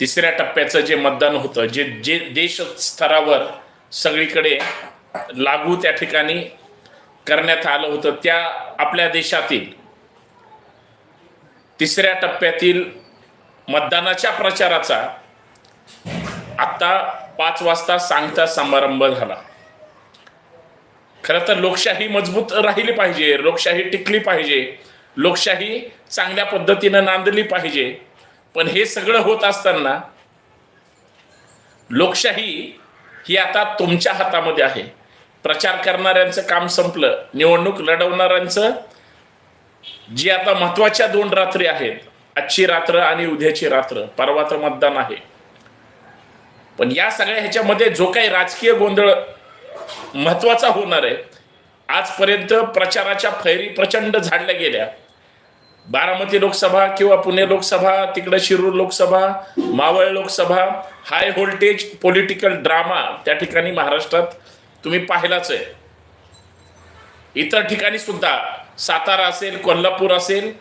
तिसऱ्या टप्प्याचं जे मतदान होतं जे जे देश स्तरावर सगळीकडे लागू त्या ठिकाणी करण्यात आलं होतं त्या आपल्या देशातील तिसऱ्या टप्प्यातील मतदानाच्या प्रचाराचा आत्ता पाच वाजता सांगता समारंभ झाला. खरं तर लोकशाही मजबूत राहिली पाहिजे लोकशाही टिकली पाहिजे लोकशाही चांगल्या पद्धतीनं नांदली पाहिजे. पण हे सगळं होत असताना लोकशाही ही आता तुमच्या हातामध्ये आहे. प्रचार करणाऱ्यांचं काम संपलं. निवडणूक लढवणाऱ्यांचं जी आता महत्त्वाच्या दोन रात्री आहेत आजची रात्र आणि उद्याची रात्र परवाचं मतदान आहे. पण या सगळ्या ह्याच्यामध्ये जो काही राजकीय गोंधळ महत्त्वाचा होणार आहे आजपर्यंत प्रचाराच्या फैरी प्रचंड झाडल्या गेल्या. बारामती लोकसभा किंवा पुणे लोकसभा तिकडं Shirur Lok Sabha Maval Lok Sabha high voltage political drama त्या ठिकाणी महाराष्ट्रात तुम्ही पाहिलाच आहे. इतर ठिकाणी सुद्धा सातारा असेल कोल्हापूर असेल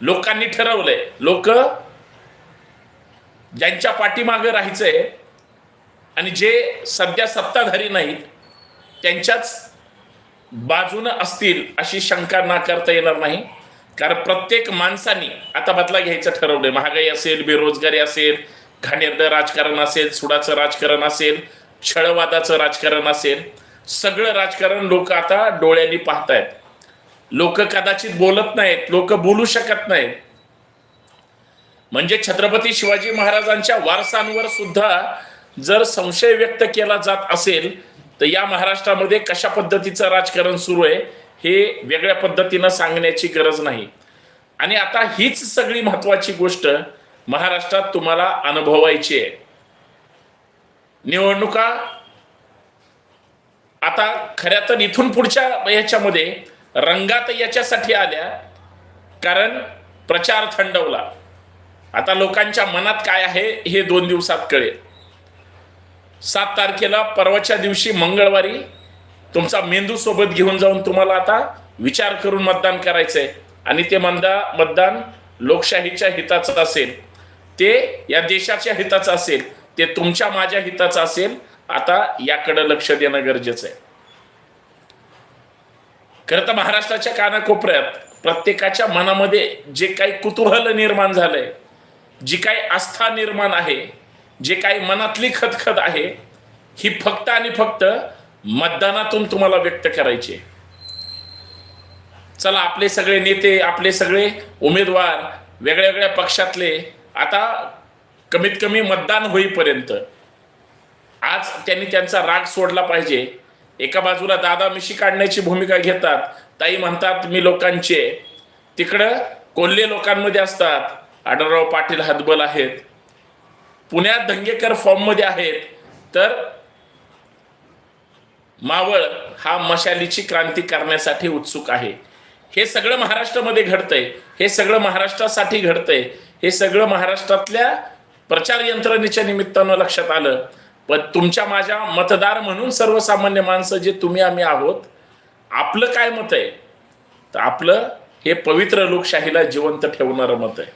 लोकांनी ठरवलंय. लोक ज्यांच्या पाठीमागं राहायचंय आणि जे सध्या सत्ताधारी नाहीत त्यांच्याच बाजूनं असतील अशी शंका नाकारता येणार नाही. कारण प्रत्येक माणसाने आता बदला घ्यायचं ठरवलंय. महागाई असेल बेरोजगारी असेल घाणेरडं राजकारण असेल सुडाचं राजकारण असेल छळवादाचं राजकारण असेल सगळं राजकारण लोक आता डोळ्यांनी पाहतायत. लोक कदाचित बोलत नाहीत लोक बोलू शकत नाहीत. म्हणजे छत्रपती शिवाजी महाराजांच्या वारसांवर सुद्धा जर संशय व्यक्त केला जात असेल तर या महाराष्ट्रामध्ये कशा पद्धतीचं राजकारण सुरू आहे हे वेगळ्या पद्धतीनं सांगण्याची गरज नाही. आणि आता हीच सगळी महत्वाची गोष्ट महाराष्ट्रात तुम्हाला अनुभवायची आहे. निवडणुका आता खऱ्या तर इथून पुढच्या याच्यामध्ये रंगात याच्यासाठी आल्या कारण प्रचार थंडवला. आता लोकांच्या मनात काय आहे हे दोन दिवसात कळेल. सात तारखेला परवाच्या दिवशी मंगळवारी तुमचा मेंदू सोबत घेऊन जाऊन तुम्हाला आता विचार करून मतदान करायचंय. आणि ते मंदा मतदान लोकशाहीच्या हिताचं असेल ते या देशाच्या हिताचं असेल ते तुमच्या माझ्या हिताचं असेल आता याकडे लक्ष देणं गरजेचं आहे खरं तर महाराष्ट्राच्या कानाकोपऱ्यात प्रत्येकाच्या मनामध्ये जे काही कुतूहल निर्माण झालंय जी काही आस्था निर्माण आहे जे काही मनातली खतखत आहे ही फक्त आणि फक्त मतदानातून तुम्हाला व्यक्त करायचे. चला आपले सगळे नेते आपले सगळे उमेदवार वेगळ्या वेगळ्या पक्षातले आता कमीत कमी मतदान होईपर्यंत. आज त्यांनी त्यांचा राग सोडला पाहिजे. एका बाजूला दादा मिशी काढण्याची भूमिका घेतात ताई म्हणतात मी लोकांचे. तिकडं कोल्हे लोकांमध्ये असतात आढळराव पाटील हतबल आहेत. पुण्यात दंगेकर फॉर्ममध्ये आहेत तर मावळ हा मशालीची क्रांती करण्यासाठी उत्सुक आहे. हे सगळं महाराष्ट्रामध्ये घडतंय. हे सगळं महाराष्ट्रासाठी घडतंय. हे सगळं महाराष्ट्रातल्या प्रचार यंत्रणेच्या निमित्तानं लक्षात आलं. पण तुमच्या माझ्या मतदार म्हणून सर्वसामान्य माणसं जे तुम्ही आम्ही आहोत आपलं काय मत आहे? तर आपलं हे पवित्र लोकशाहीला जिवंत ठेवणारं मत आहे.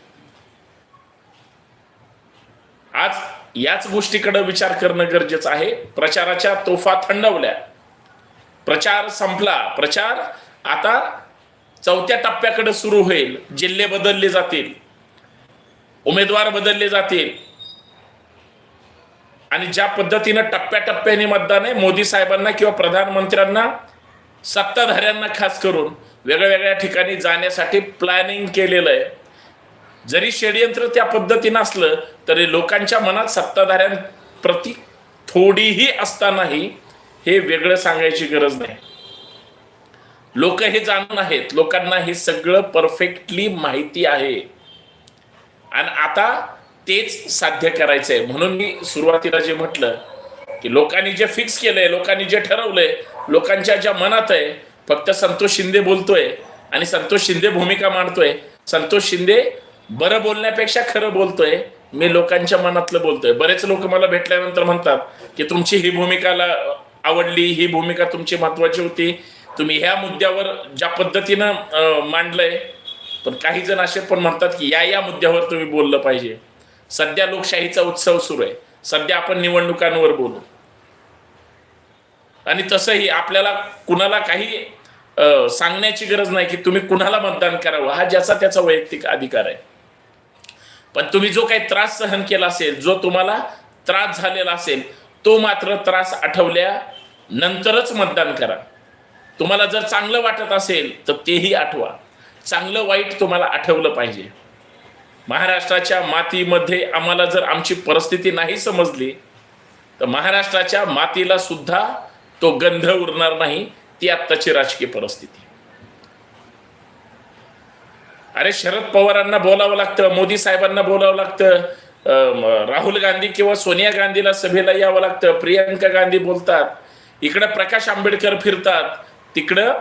आज याच गोष्टीकडे विचार करणं गरजेचं आहे. प्रचाराच्या तोफा थंडवल्या. प्रचार संपला. प्रचार आता चौथ्या टप्प्याकडे सुरू होईल. जिल्हे बदलले जातील. उमेदवार बदलले जातील. आणि ज्या पद्धतीनं टप्प्याटप्प्याने मतदान आहे मोदी साहेबांना किंवा प्रधानमंत्र्यांना सत्ताधाऱ्यांना खास करून वेगळ्या ठिकाणी जाण्यासाठी प्लॅनिंग केलेलं आहे. जरी षडयंत्र त्या पद्धतीनं असलं तरी लोकांच्या मनात सत्ताधाऱ्यांप्रती थोडीही असतानाही हे वेगळं सांगायची गरज नाही. लोक हे जाणून आहेत. लोकांना हे सगळं परफेक्टली माहिती आहे. आणि आता तेच साध्य करायचं आहे म्हणून मी सुरुवातीला जे म्हटलं की लोकांनी जे फिक्स केलंय लोकांनी जे ठरवलंय लोकांच्या ज्या मनात आहे फक्त संतोष शिंदे बोलतोय आणि संतोष शिंदे भूमिका मांडतोय. संतोष शिंदे बरं बोलण्यापेक्षा खरं बोलतोय. मी लोकांच्या मनातलं बोलतोय. बरेच लोक मला भेटल्यानंतर म्हणतात की तुमची ही भूमिकाला आवडली ही भूमिका तुमची महत्वाची होती. तुम्ही ह्या मुद्द्यावर ज्या पद्धतीनं मांडलंय पण काही जण असे पण म्हणतात की या या मुद्द्यावर तुम्ही बोललं पाहिजे. सध्या लोकशाहीचा उत्सव सुरू आहे. सध्या आपण निवडणुकांवर बोलू. आणि तसंही आपल्याला कुणाला काही सांगण्याची गरज नाही की तुम्ही कुणाला मतदान करावं. हा ज्याचा त्याचा वैयक्तिक अधिकार आहे. पण तुम्ही जो काही त्रास सहन केला असेल जो तुम्हाला त्रास झालेला असेल तो मात्र त्रास आठवल्या नंतरच मतदान करा. तुम्हाला जर चांगलं वाटत असेल तर तेही आठवा. चांगलं वाईट तुम्हाला आठवलं पाहिजे. महाराष्ट्राच्या मातीमध्ये आम्हाला जर आमची परिस्थिती नाही समजली तर महाराष्ट्राच्या मातीला सुद्धा तो गंध उरणार नाही ती आत्ताची राजकीय परिस्थिती. अरे शरद पवारांना बोलावं लागतं मोदी साहेबांना बोलावं लागतं. राहुल गांधी किंवा सोनिया गांधीला सभेला यावं लागतं. प्रियंका गांधी बोलतात इकडं प्रकाश आंबेडकर फिरतात तिकडं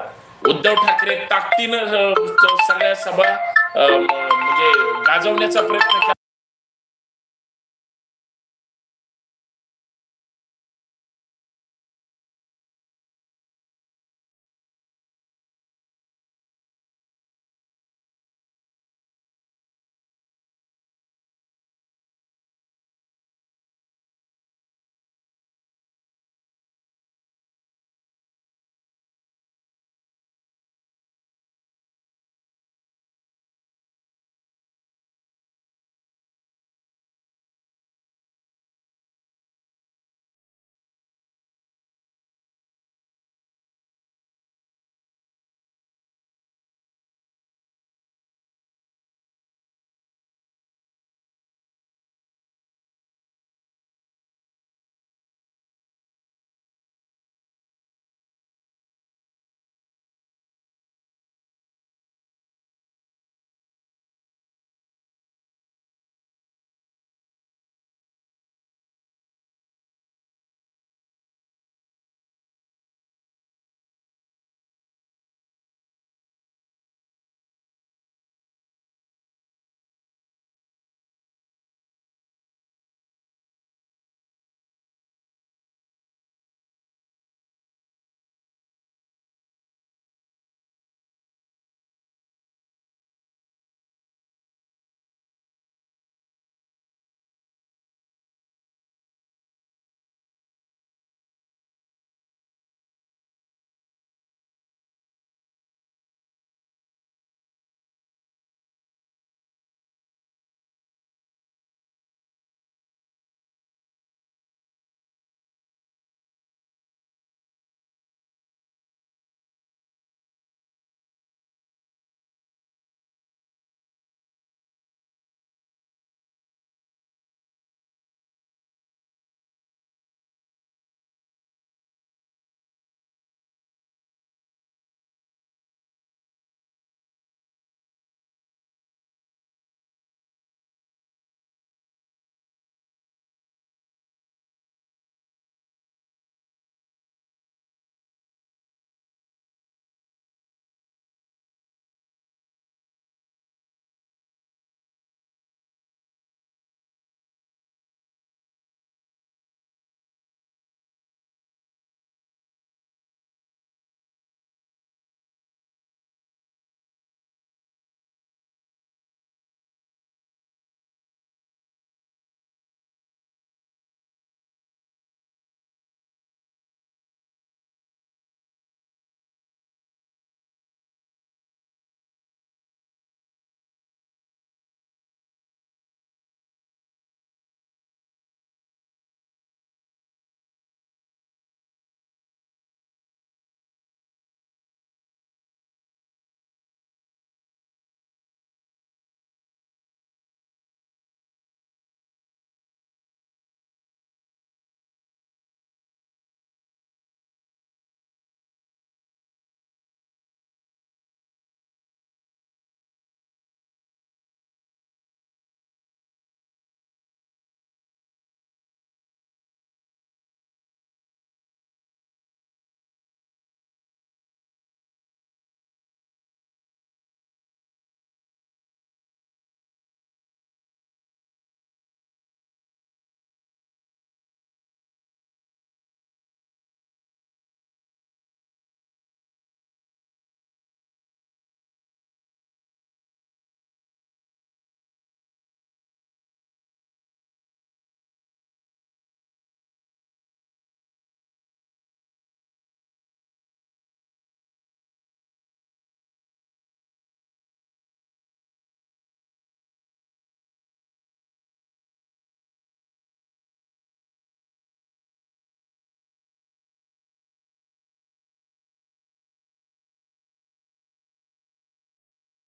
उद्धव ठाकरे ताकदीनं सगळ्या सभा म्हणजे गाजवण्याचा प्रयत्न करतात.